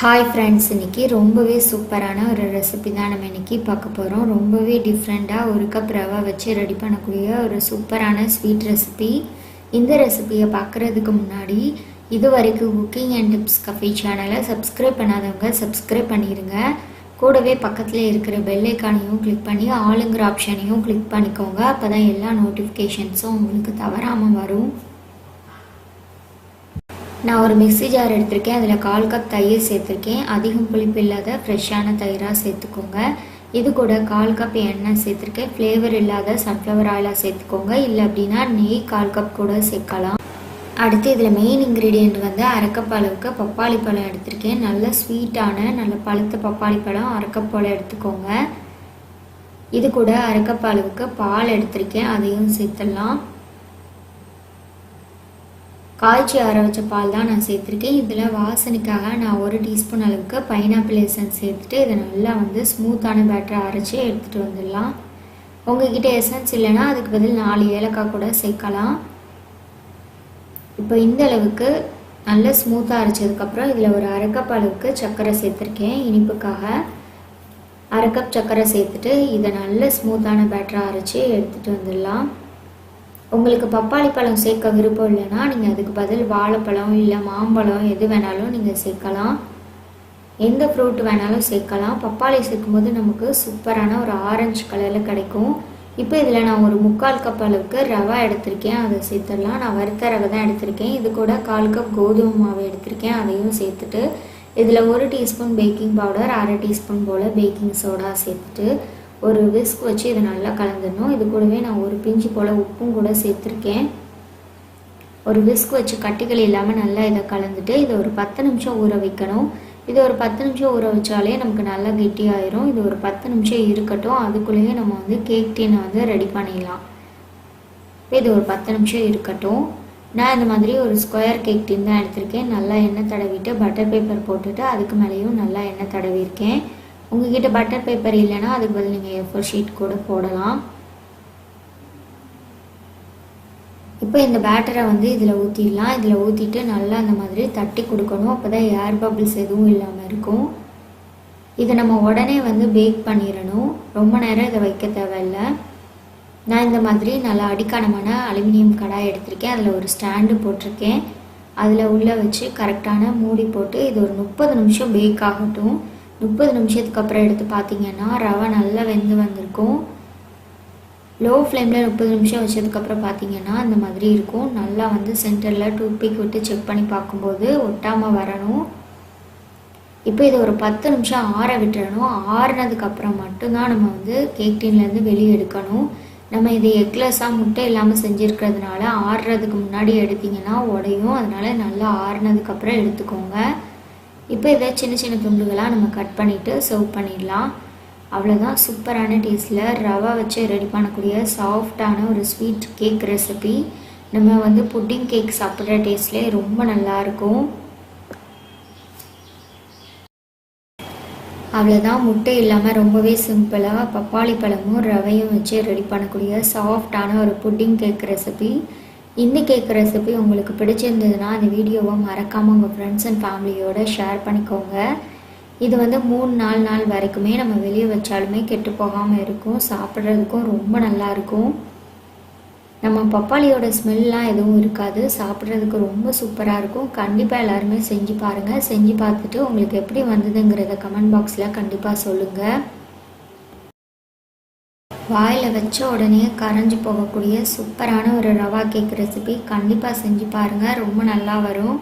Hi friends இன்றைக்கி ரொம்பவே சூப்பரான ஒரு ரெசிபி தான் நம்ம இன்னைக்கு பார்க்க போகிறோம் ரொம்பவே டிஃப்ரெண்ட்டாக ஒரு கப் ரவை வச்சு ரெடி பண்ணக்கூடிய ஒரு சூப்பரான ஸ்வீட் ரெசிபி இந்த ரெசிபியை பார்க்குறதுக்கு முன்னாடி இது வரைக்கும் குக்கிங் அண்ட் டிப்ஸ் கஃபே சேனலை சப்ஸ்கிரைப் பண்ணாதவங்க சப்ஸ்கிரைப் பண்ணிடுங்க கூடவே பக்கத்தில் இருக்கிற பெல்லைக்கானையும் கிளிக் பண்ணி ஆளுங்கிற ஆப்ஷனையும் கிளிக் பண்ணிக்கோங்க. அப்போ தான் எல்லா நோட்டிஃபிகேஷன்ஸும் உங்களுக்கு தவறாமல் வரும். நான் ஒரு மிக்ஸி ஜார் எடுத்திருக்கேன் அதில் கால் கப் தயிர் சேர்த்துருக்கேன். அதிகம் புளிப்பு இல்லாத ஃப்ரெஷ்ஷான தயிராக சேர்த்துக்கோங்க. இது கூட கால் கப் எண்ணெய் சேர்த்துருக்கேன். ஃப்ளேவர் இல்லாத சன்ஃப்ளவர் ஆயிலாக சேர்த்துக்கோங்க. இல்லை அப்படின்னா நெய் கால் கப் கூட சேர்க்கலாம். அடுத்து இதில் மெயின் இன்க்ரீடியண்ட் வந்து அரைக்கப் அளவுக்கு பப்பாளி பழம் எடுத்திருக்கேன். நல்ல ஸ்வீட்டான நல்ல பழுத்த பப்பாளி பழம் அரைக்கப் போல் எடுத்துக்கோங்க. இது கூட அரைக்கப் அளவுக்கு பால் எடுத்திருக்கேன். அதையும் சேர்த்துடலாம். காய்ச்சி ஆற வச்ச பால் தான் நான் சேர்த்துருக்கேன். இதில் வாசனைக்காக நான் ஒரு டீஸ்பூன் அளவுக்கு பைனாப்பிள் எசன்ஸ் சேர்த்துட்டு இதை நல்லா வந்து ஸ்மூத்தான பேட்டரை அரைச்சி எடுத்துகிட்டு வந்துடலாம். உங்ககிட்ட எசன்ஸ் இல்லைன்னா அதுக்கு பதில் நாலு ஏலக்காய் கூட சேர்க்கலாம். இப்போ இந்த அளவுக்கு நல்ல ஸ்மூத்தாக அரைச்சதுக்கப்புறம் இதில் ஒரு அரைக்கப் அளவுக்கு சர்க்கரை சேர்த்துருக்கேன். இனிப்புக்காக அரை கப் சர்க்கரை சேர்த்துட்டு இதை நல்ல ஸ்மூத்தான பேட்டராக அரைச்சி எடுத்துகிட்டு வந்துடலாம். உங்களுக்கு பப்பாளி பழம் சேர்க்க விருப்பம் இல்லைன்னா நீங்கள் அதுக்கு பதில் வாழைப்பழம் இல்லை மாம்பழம் எது வேணாலும் நீங்கள் சேர்க்கலாம். எந்த ஃப்ரூட் வேணாலும் சேர்க்கலாம். பப்பாளி சேர்க்கும்போது நமக்கு சூப்பரான ஒரு ஆரஞ்சு கலரில் கிடைக்கும். இப்போ இதில் நான் ஒரு முக்கால் கப் அளவுக்கு ரவை எடுத்திருக்கேன். அதை சேர்த்துடலாம். நான் வறுத்த ரவை தான் எடுத்திருக்கேன். இது கூட கால் கப் கோதுமை மாவு எடுத்திருக்கேன். அதையும் சேர்த்துட்டு இதில் ஒரு டீஸ்பூன் பேக்கிங் பவுடர் அரை டீஸ்பூன் போல் பேக்கிங் சோடா சேர்த்துட்டு ஒரு விஸ்க் வச்சு இதை நல்லா கலந்துடணும். இது கூடவே நான் ஒரு பிஞ்சு போல் உப்பும் கூட சேர்த்துருக்கேன். ஒரு விஸ்க் வச்சு கட்டிகள் இல்லாமல் நல்லா இதை கலந்துட்டு இதை ஒரு பத்து நிமிஷம் ஊற வைக்கணும். இது ஒரு பத்து நிமிஷம் ஊற வச்சாலே நமக்கு நல்லா கெட்டியாயிரும். இது ஒரு பத்து நிமிஷம் இருக்கட்டும். அதுக்குள்ளேயே நம்ம வந்து கேக் டீனை வந்து ரெடி பண்ணிடலாம். இது ஒரு பத்து நிமிஷம் இருக்கட்டும். நான் இந்த மாதிரி ஒரு ஸ்கொயர் கேக் டீன் தான் எடுத்திருக்கேன். நல்லா எண்ணெய் தடவிட்டு பட்டர் பேப்பர் போட்டுட்டு அதுக்கு மேலேயும் நல்லா எண்ணெய் தடவிருக்கேன் உங்ககிட்ட பட்டர் பேப்பர் இல்லைன்னா அதுக்கு பதில் நீங்கள் எஃபோர் ஷீட் கூட போடலாம். இப்போ இந்த பேட்டரை வந்து இதில் ஊற்றிடலாம் இதில் ஊற்றிட்டு நல்லா அந்த மாதிரி தட்டி கொடுக்கணும். அப்போ தான் ஏர் பபிள்ஸ் எதுவும் இல்லாமல் இருக்கும். இதை நம்ம உடனே வந்து பேக் பண்ணிடணும். ரொம்ப நேரம் இதை வைக்க தேவையில்லை. நான் இந்த மாதிரி நல்லா அடிக்கணமான அலுமினியம் கடாய் எடுத்திருக்கேன். அதில் ஒரு ஸ்டாண்டு போட்டிருக்கேன். அதில் உள்ளே வச்சு கரெக்டான மூடி போட்டு இது ஒரு முப்பது நிமிஷம் பேக் ஆகட்டும். முப்பது நிமிஷத்துக்கு அப்புறம் எடுத்து பார்த்தீங்கன்னா ரவை நல்லா வெந்து வந்திருக்கும். லோ ஃப்ளேமில் முப்பது நிமிஷம் வச்சதுக்கப்புறம் பார்த்தீங்கன்னா இந்த மாதிரி இருக்கும். நல்லா வந்து சென்டரில் டூத்பிக் விட்டு செக் பண்ணி பார்க்கும்போது ஒட்டாமல் வரணும். இப்போ இதை ஒரு பத்து நிமிஷம் ஆற விட்டுறணும். ஆறுனதுக்கப்புறம் மட்டும்தான் நம்ம வந்து கேக் டீன்லேருந்து வெளியே எடுக்கணும். நம்ம இதை எக்லெஸ்ஸாக முட்டை இல்லாமல் செஞ்சுருக்கிறதுனால ஆறுறதுக்கு முன்னாடி எடுத்திங்கன்னா உடையும். அதனால் நல்லா ஆறுனதுக்கப்புறம் எடுத்துக்கோங்க. இப்போ இதை சின்ன சின்ன துண்டுகளாக நம்ம கட் பண்ணிவிட்டு சர்வ் பண்ணிடலாம். அவ்வளோதான் சூப்பரான டேஸ்ட்டில் ரவா வச்சு ரெடி பண்ணக்கூடிய சாஃப்டான ஒரு ஸ்வீட் கேக் ரெசிபி நம்ம வந்து புட்டிங் கேக் சாப்பிட்ற டேஸ்ட்லேயே ரொம்ப நல்லாயிருக்கும் அவ்வளோதான் முட்டை இல்லாமல் ரொம்பவே சிம்பிளாக பப்பாளி பழமும் ரவையும் வச்சு ரெடி பண்ணக்கூடிய சாஃப்டான ஒரு புட்டிங் கேக் ரெசிபி இந்த கேட்குற ரெசிபி உங்களுக்கு பிடிச்சிருந்ததுன்னா அந்த வீடியோவை மறக்காமல் உங்கள் ஃப்ரெண்ட்ஸ் அண்ட் ஃபேமிலியோட ஷேர் பண்ணிக்கோங்க. இது வந்து மூணு நாலு நாள் வரைக்குமே நம்ம வெளியே வச்சாலுமே கெட்டு போகாமல் இருக்கும். சாப்பிட்றதுக்கும் ரொம்ப நல்லாயிருக்கும் நம்ம பப்பாளியோட ஸ்மெல்லாம் எதுவும் இருக்காது. சாப்பிட்றதுக்கு ரொம்ப சூப்பராக இருக்கும். கண்டிப்பாக எல்லாருமே செஞ்சு பாருங்கள் செஞ்சு பார்த்துட்டு உங்களுக்கு எப்படி வந்ததுங்கிறத கமெண்ட் பாக்ஸில் கண்டிப்பாக சொல்லுங்கள் வாயில் வச்ச உடனே கரைஞ்சி போகக்கூடிய சூப்பரான ஒரு ரவா கேக் ரெசிபி கண்டிப்பாக செஞ்சு பாருங்கள் ரொம்ப நல்லா வரும்.